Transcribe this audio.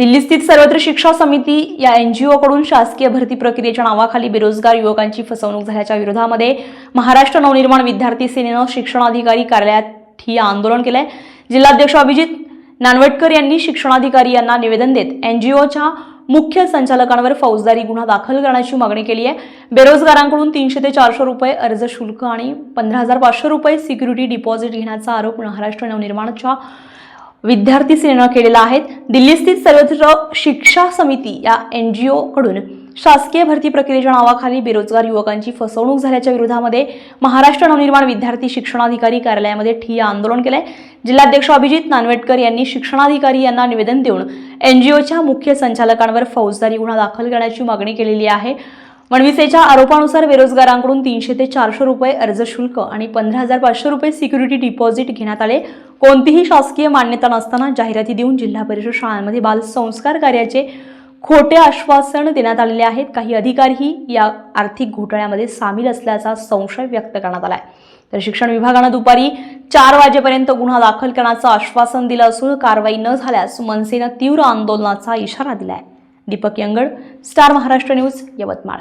दिल्ली स्थित सर्वत्र शिक्षा समिती या एन जी ओकडून शासकीय भरती प्रक्रियेच्या नावाखाली बेरोजगार युवकांची फसवणूक झाल्याच्या विरोधामध्ये महाराष्ट्र नवनिर्माण विद्यार्थी सेनेनं शिक्षणाधिकारी कार्यालयात ठिय्या आंदोलन केलंय. जिल्हाध्यक्ष अभिजित नानवटकर यांनी शिक्षणाधिकारी यांना निवेदन देत एनजीओच्या मुख्य संचालकांवर फौजदारी गुन्हा दाखल करण्याची मागणी केली आहे. बेरोजगारांकडून तीनशे ते चारशे रुपये अर्ज शुल्क आणि पंधरा हजार पाचशे रुपये सिक्युरिटी डिपॉझिट घेण्याचा आरोप महाराष्ट्र नवनिर्माणच्या विद्यार्थी सिनेमा केलेला आहे. दिल्ली स्थित सर्वत्र शिक्षा समिती या एन जी ओकडून शासकीय भरती प्रक्रियेच्या नावाखाली बेरोजगार युवकांची फसवणूक झाल्याच्या विरोधामध्ये महाराष्ट्र नवनिर्माण विद्यार्थी शिक्षणाधिकारी कार्यालयामध्ये ठिय्या आंदोलन केलंय. जिल्हाध्यक्ष अभिजित नानवेटकर यांनी शिक्षणाधिकारी यांना निवेदन देऊन एनजीओच्या मुख्य संचालकांवर फौजदारी गुन्हा दाखल करण्याची मागणी केलेली आहे. मनविसेच्या आरोपानुसार बेरोजगारांकडून तीनशे ते चारशे रुपये अर्ज शुल्क आणि पंधरा हजार पाचशे रुपये सिक्युरिटी डिपॉझिट घेण्यात आले. कोणतीही शासकीय मान्यता नसताना जाहिराती देऊन जिल्हा परिषद शाळांमध्ये बालसंस्कार कार्याचे खोटे आश्वासन देण्यात आलेले आहेत. काही अधिकारीही या आर्थिक घोटाळ्यामध्ये सामील असल्याचा संशय व्यक्त करण्यात आला आहे तर शिक्षण विभागानं दुपारी चार वाजेपर्यंत गुन्हा दाखल करण्याचं आश्वासन दिलं असून कारवाई न झाल्यास मनसेनं तीव्र आंदोलनाचा इशारा दिला आहे दीपक यंगड स्टार महाराष्ट्र न्यूज यवतमाळ.